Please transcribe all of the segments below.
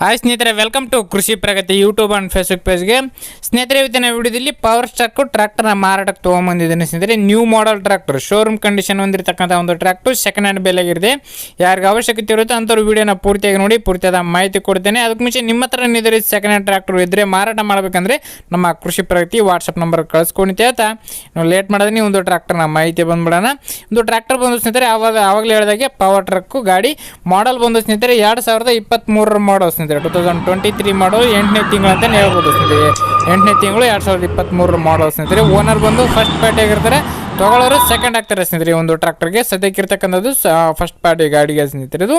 Hi ಸ್ನೇಹಿತರೆ welcome to Krishi Pragati YouTube and Facebook ಪೇಜ್ಗೆ ಸ್ನೇಹಿತರೆ, ಇವತ್ತಿನ ವಿಡಿಯೋದಲ್ಲಿ ಪವರ್ ಸ್ಟಾಕು ಟ್ರ್ಯಾಕ್ಟರ್ನ ಮಾರಾಟಕ್ಕೆ ತೊಗೊಂಬಂದಿದ್ದೇನೆ ಸ್ನೇಹಿತರೆ. New model tractor showroom condition ಹೊಂದಿರತಕ್ಕಂಥ ಒಂದು ಟ್ರ್ಯಾಕ್ಟರ್ ಸೆಕೆಂಡ್ ಹ್ಯಾಂಡ್ ಬೆಲೆಗಿರಿದೆ ಯಾರಿಗೆ ಅವಶ್ಯಕತೆ ಇರುತ್ತೆ ಅಂಥವ್ರು ವಿಡಿಯೋನ ಪೂರ್ತಿಯಾಗಿ ನೋಡಿ, ಪೂರ್ತಿಯಾದ ಮಾಹಿತಿ ಕೊಡ್ತೇನೆ. ಅದಕ್ಕೆ ಮುಂಚೆ ನಿಮ್ಮ ಹತ್ರ ಸೆಕೆಂಡ್ ಹ್ಯಾಂಡ್ ಟ್ರ್ಯಾಕ್ಟರ್ ಇದ್ದರೆ ಮಾರಾಟ ಮಾಡಬೇಕಂದ್ರೆ ನಮ್ಮ ಕೃಷಿ ಪ್ರಗತಿ ವಾಟ್ಸಪ್ ನಂಬರ್ ಕಳಿಸ್ಕೊಂಡಿದ್ದೆ ಆಯ್ತಾ ನಾವು ಲೇಟ್ ಮಾಡಿದ್ರೆ ನೀವು ಒಂದು ಟ್ರ್ಯಾಕ್ಟರ್ನ ಮಾಹಿತಿ ಬಂದ್ಬಿಡೋಣ. ಒಂದು ಟ್ರ್ಯಾಕ್ಟರ್ ಬಂದು ಸ್ನೇಹಿತರೆ, ಆವಾಗ, ಆವಾಗಲೇ ಹೇಳಿದಾಗೆ ಪವರ್ ಟ್ರಕ್ಕು ಗಾಡಿ ಮಾಡಲ್ ಬಂದು ಸ್ನೇಹಿತರೆ, ಎರಡು ಸಾವಿರದ ಇಪ್ಪತ್ತ್ಮೂರರ model two thousand twenty three model ಎಂಟನೇ ತಿಂಗಳು ಅಂತ ಹೇಳ್ಬೋದು ಸ್ನೇಹಿತರೆ. ಎಂಟನೇ ತಿಂಗಳು ಎರಡು ಸಾವಿರದ ಇಪ್ಪತ್ತ್ಮೂರು ಮಾಡಲ್ ಸ್ನೇಹಿತರೆ. ಓನರ್ ಬಂದು ಫಸ್ಟ್ ಪಾರ್ಟಿ ತೊಗೊಳೋರು ಸೆಕೆಂಡ್ ಆಗ್ತಾರೆ ಸ್ನೇಹಿತರೆ, ಈ ಒಂದು ಟ್ರ್ಯಾಕ್ಟರ್ಗೆ ಸದ್ಯಕ್ಕೆ ಇರ್ತಕ್ಕಂಥದ್ದು ಫಸ್ಟ್ ಪಾರ್ಟಿ ಗಾಡಿಗೆ ಸ್ನೇಹಿತರೆ ಇದು.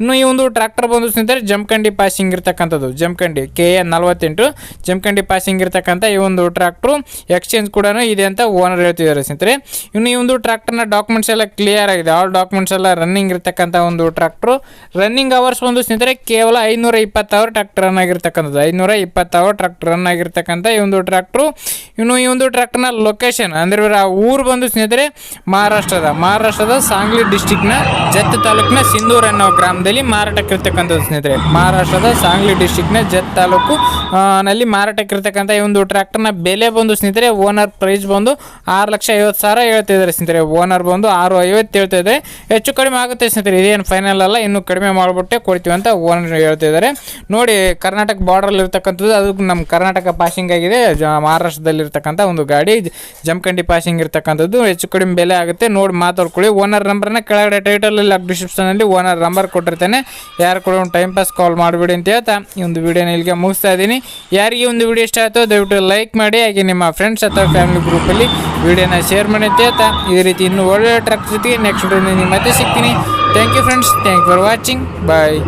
ಇನ್ನು ಈ ಒಂದು ಟ್ರ್ಯಾಕ್ಟರ್ ಬಂದು ಸ್ನೇಹಿತರೆ, ಜಮಖಂಡಿ ಪಾಸಿಂಗ್ ಇರ್ತಕ್ಕಂಥದ್ದು. ಜಮಖಂಡಿ ಕೆ ಎ ನಲ್ವತ್ತೆಂಟು. ಜಮಖಂಡಿ ಪಾಸಿಂಗ್ ಇರ್ತಕ್ಕಂಥ ಈ ಒಂದು ಟ್ರ್ಯಾಕ್ಟ್ರು ಎಕ್ಸ್ಚೇಂಜ್ ಕೂಡ ಇದೆ ಅಂತ ಓನರ್ ಹೇಳ್ತಿದ್ದಾರೆ ಸ್ನೇಹಿತರೆ. ಇನ್ನು ಈ ಒಂದು ಟ್ರ್ಯಾಕ್ಟರ್ನ ಡಾಕ್ಯುಮೆಂಟ್ಸ್ ಎಲ್ಲ ಕ್ಲಿಯರ್ ಆಗಿದೆ. ಆಲ್ ಡಾಕ್ಯುಮೆಂಟ್ಸ್ ಎಲ್ಲ ರನ್ನಿಂಗ್ ಇರ್ತಕ್ಕಂಥ ಒಂದು ಟ್ರ್ಯಾಕ್ಟ್ರು ರನ್ನಿಂಗ್ ಅವರ್ಸ್ ಬಂದು ಸ್ನೇಹಿತರೆ, ಕೇವಲ ಐನೂರ ಇಪ್ಪತ್ತು ಅವರ್ ಟ್ರ್ಯಾಕ್ಟರ್ ರನ್ ಆಗಿರ್ತಕ್ಕಂಥದ್ದು. ಐನೂರ ಇಪ್ಪತ್ತು ಅವರ್ ಟ್ರ್ಯಾಕ್ಟರ್ ರನ್ ಆಗಿರ್ತಕ್ಕಂಥ ಈ ಒಂದು ಟ್ರ್ಯಾಕ್ಟ್ರು ಇನ್ನು ಈ ಒಂದು ಟ್ರ್ಯಾಕ್ಟರ್ನ ಲೊಕೇಶನ್ ಅಂದರೆ ಊರು ಸ್ನೇಹಿತರೆ, ಮಹಾರಾಷ್ಟ್ರದ ಮಹಾರಾಷ್ಟ್ರದ ಸಾಂಗ್ಲಿ ಡಿಸ್ಟಿಕ್ನ ಜತ್ ತಾಲೂಕಿನ ಸಿಂಧೂರ್ ಅನ್ನೋ ಗ್ರಾಮದಲ್ಲಿ ಮಾರಾಟಕ್ಕಿರ್ತಕ್ಕಂಥದ್ದು ಸ್ನೇಹಿತರೆ. ಮಹಾರಾಷ್ಟ್ರದ ಸಾಂಗ್ಲಿ ಡಿಸ್ಟಿಕ್ನ ಜತ್ ತಾಲೂಕು ನಲ್ಲಿ ಮಾರಾಟಕ್ಕಿರ್ತಕ್ಕಂಥ ಈ ಒಂದು ಟ್ರ್ಯಾಕ್ಟರ್ನ ಬೆಲೆ ಬಂದು ಸ್ನೇಹಿತರೆ, ಓನರ್ ಪ್ರೈಸ್ ಬಂದು ಆರು ಲಕ್ಷ ಐವತ್ತು ಸಾವಿರ ಹೇಳ್ತಿದ್ದಾರೆ ಸ್ನೇಹಿತರೆ. ಓನರ್ ಬಂದು ಆರು ಐವತ್ತು ಹೇಳ್ತಿದ್ದಾರೆ. ಹೆಚ್ಚು ಕಡಿಮೆ ಆಗುತ್ತೆ ಸ್ನೇಹಿತರೆ, ಇದೇನು ಫೈನಲ್ ಅಲ್ಲ, ಇನ್ನೂ ಕಡಿಮೆ ಮಾಡಿಬಿಟ್ಟೆ ಕೊಡ್ತೀವಿ ಅಂತ ಓನರ್ ಹೇಳ್ತಿದ್ದಾರೆ. ನೋಡಿ, ಕರ್ನಾಟಕ ಬಾರ್ಡ್ರಲ್ಲಿ ಇರ್ತಕ್ಕಂಥದ್ದು, ಅದು ನಮ್ಮ ಕರ್ನಾಟಕ ಪಾಸಿಂಗ್ ಆಗಿದೆ. ಮಹಾರಾಷ್ಟ್ರದಲ್ಲಿ ಇರ್ತಕ್ಕಂಥ ಒಂದು ಗಾಡಿ ಜಮಖಂಡಿ ಪಾಸಿಂಗ್ ಇರ್ತಕ್ಕಂಥದ್ದು. ಹೆಚ್ಚು ಕಡಿಮೆ ಬೆಲೆ ಆಗುತ್ತೆ. ನೋಡಿ ಮಾತಾಡ್ಕೊಳ್ಳಿ. ಓನರ್ ನಂಬರ್ನ ಕೆಳಗಡೆ ಟೈಟಲ್ ಟೈಟಲಲ್ಲಿ ಡಿಸ್ಕ್ರಿಪ್ಷನಲ್ಲಿ ಓನರ್ ನಂಬರ್ ಕೊಟ್ಟಿರ್ತೇನೆ. ಯಾರು ಕೂಡ ಒಂದು ಟೈಮ್ ಪಾಸ್ ಕಾಲ್ ಮಾಡಿಬಿಡಿ ಅಂತ ಹೇಳ್ತಾ ಈ ಒಂದು ವಿಡಿಯೋನ ಇಲ್ಲಿಗೆ ಮುಗಿಸ್ತಾ ಇದ್ದೀನಿ. ಯಾರಿಗೆ ಒಂದು ವಿಡಿಯೋ ಇಷ್ಟ ಆಯಿತು ದಯವಿಟ್ಟು ಲೈಕ್ ಮಾಡಿ. ಹಾಗೆ ನಿಮ್ಮ ಫ್ರೆಂಡ್ಸ್ ಅಥವಾ ಫ್ಯಾಮಿಲಿ ಗ್ರೂಪಲ್ಲಿ ವಿಡಿಯೋನ ಶೇರ್ ಮಾಡಿ ಅಂತ ಹೇಳ್ತಾ ಇದೇ ರೀತಿ ಇನ್ನೂ ಒಳ್ಳೆಯ ಟ್ರಕ್ ಜೊತೆಗೆ ನೆಕ್ಸ್ಟ್ ವಿಡಿಯೋ ನಿಮ್ಮ ಮತ್ತೆ ಸಿಗ್ತೀನಿ. Thank you friends thank for watching bye